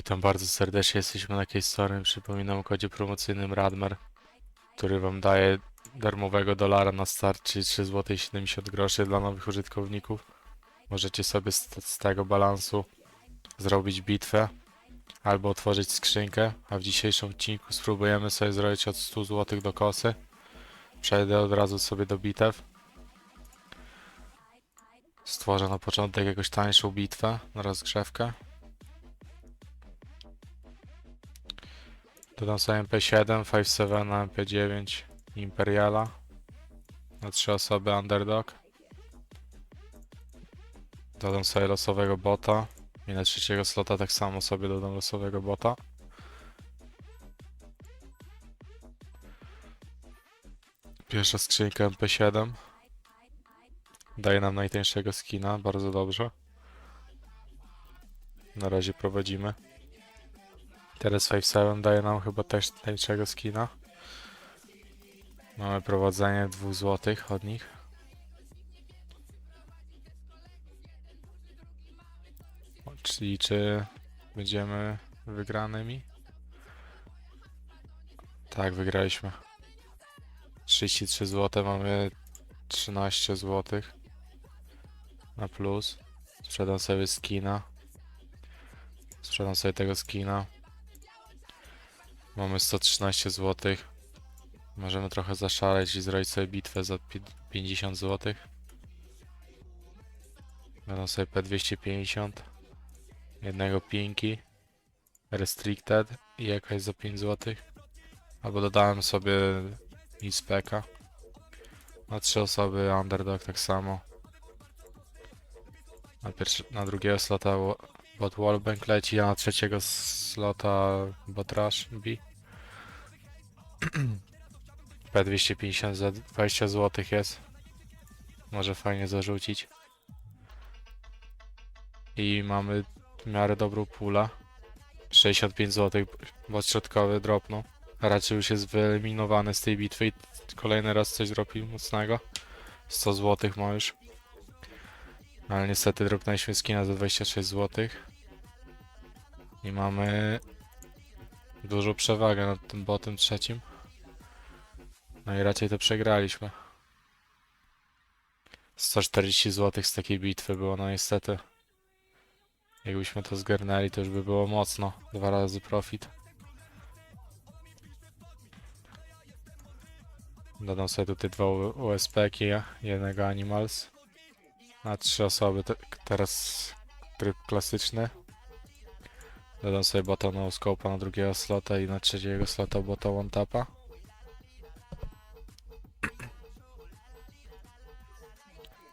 Witam bardzo serdecznie, jesteśmy na Case. Przypominam o kodzie promocyjnym Radmer, który wam daje darmowego dolara na start, czyli 3 zł 70 groszy dla nowych użytkowników. Możecie sobie z, z tego balansu zrobić bitwę albo otworzyć skrzynkę, a w dzisiejszym odcinku spróbujemy sobie zrobić od 100 zł do kosy. Przejdę od razu sobie do bitew. Stworzę na początek jakąś tańszą bitwę na rozgrzewkę. Dodam sobie MP7, 57, MP9 Imperiala. Na trzy osoby Underdog. Dodam sobie losowego bota. I na trzeciego slota tak samo sobie dodam losowego bota. Pierwsza skrzynka MP7. Daje nam najtańszego skina, bardzo dobrze. Na razie prowadzimy. Teraz 5-7 daje nam chyba też tańszego skina. Mamy prowadzenie 2 zł od nich. Czyli czy będziemy wygranymi? Tak, wygraliśmy. 33 zł, mamy 13 zł na plus. Sprzedam sobie skina. Sprzedam sobie tego skina. Mamy 113 zł. Możemy trochę zaszaleć i zrobić sobie bitwę za pi- 50 zł. Będą sobie P250. Jednego Pinki. Restricted i jakaś za 5 zł. Albo dodałem sobie Ispeka. Na trzy osoby Underdog tak samo. Na, pierwszy, na drugiego slota bot Wallbank leci, a na trzeciego slota bot Rush B. P250 za 20 zł jest. Może fajnie zarzucić. I mamy w miarę dobrą pulę. 65 zł, bot środkowy dropnął. A raczej już jest wyeliminowany z tej bitwy i kolejny raz coś zrobi mocnego. 100 zł ma już. Ale niestety dropnęliśmy skina za 26 zł. I mamy dużą przewagę nad tym botem trzecim. No i raczej to przegraliśmy. 140 zł z takiej bitwy było, no niestety. Jakbyśmy to zgarnęli, to już by było mocno. Dwa razy profit. Dodam sobie tutaj dwa USP-ki, jednego Animals. Na trzy osoby te, teraz tryb klasyczny. Dodam sobie bota no scope'a na drugiego slota i na trzeciego slota bota one tapa.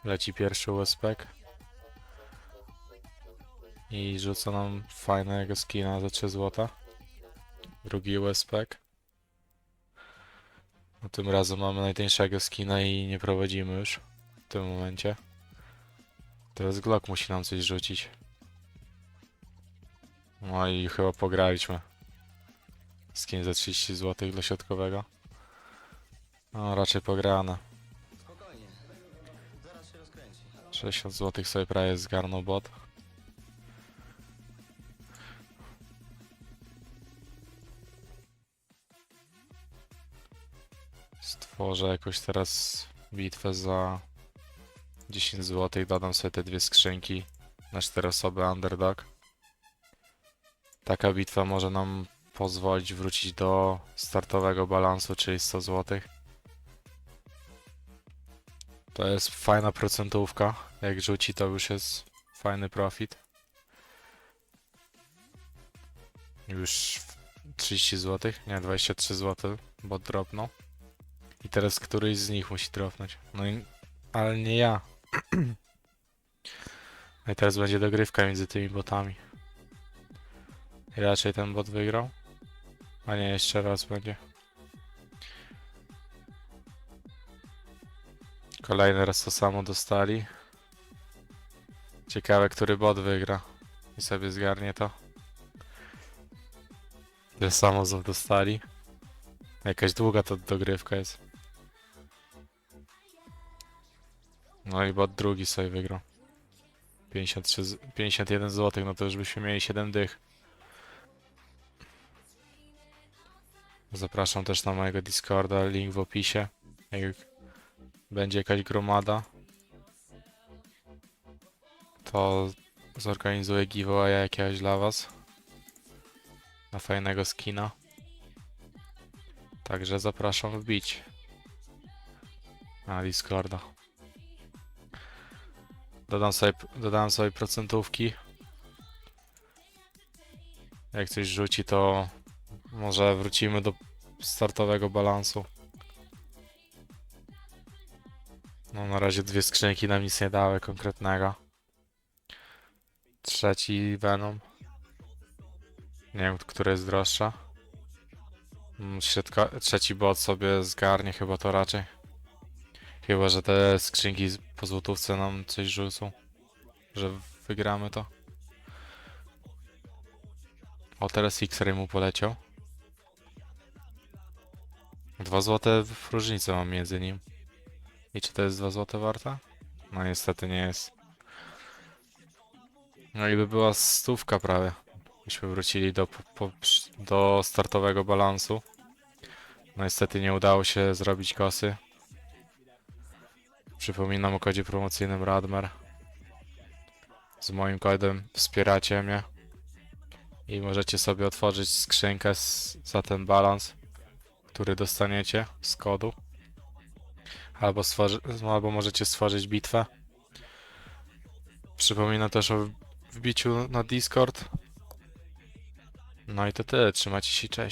Leci pierwszy USP. I rzuca nam fajnego skina za 3 złota. Drugi USP. No tym razem mamy najtańszego skina i nie prowadzimy już w tym momencie. Teraz Glock musi nam coś rzucić. No i chyba pograliśmy. Skin za 30 zł dla środkowego. No raczej pograne. Spokojnie. Zaraz się rozkręci. 60 zł sobie prawie zgarnął bot. Stworzę jakoś teraz bitwę za 10 zł. Dodam sobie te dwie skrzynki na 4 osoby underdog. Taka bitwa może nam pozwolić wrócić do startowego balansu, czyli 100 zł. To jest fajna procentówka. Jak rzuci, to już jest fajny profit. Już 30 zł, nie 23 zł, bo dropnął. I teraz któryś z nich musi dropnąć. No i, ale nie ja. No i teraz będzie dogrywka między tymi botami. I raczej ten bot wygrał. A nie, jeszcze raz będzie. Kolejny raz to samo dostali. Ciekawe, który bot wygra. I sobie zgarnie to. Tyle samo znów dostali. Jakaś długa to dogrywka jest. No i bot drugi sobie wygrał. 53, z- 51 zł, no to już byśmy mieli 7 dych. Zapraszam też na mojego Discorda, link w opisie. Jak będzie jakaś gromada, to zorganizuję giveaway jakiegoś dla was. Na fajnego skina. Także zapraszam wbić na Discorda. Dodam sobie, dodam sobie procentówki. Jak coś rzuci, to może wrócimy do startowego balansu. No na razie dwie skrzynki nam nic nie dały konkretnego. Trzeci Venom. Nie wiem, która jest droższa. Mm, Środka, trzeci bot sobie zgarnie chyba to raczej. Chyba, że te skrzynki po złotówce nam coś rzucą. Że wygramy to. O, teraz X-Ray mu poleciał. Dwa złote w różnicę mam między nim. I czy to jest dwa złote warte? No niestety nie jest. No i by była stówka prawie. Byśmy wrócili do, po, do startowego balansu. No niestety nie udało się zrobić kosy. Przypominam o kodzie promocyjnym Radmer. Z moim kodem wspieracie mnie. I możecie sobie otworzyć skrzynkę z, za ten balans, który dostaniecie z kodu. Albo, albo możecie stworzyć bitwę. Przypominam też o wbiciu na Discord. No i to tyle. Trzymajcie się, cześć.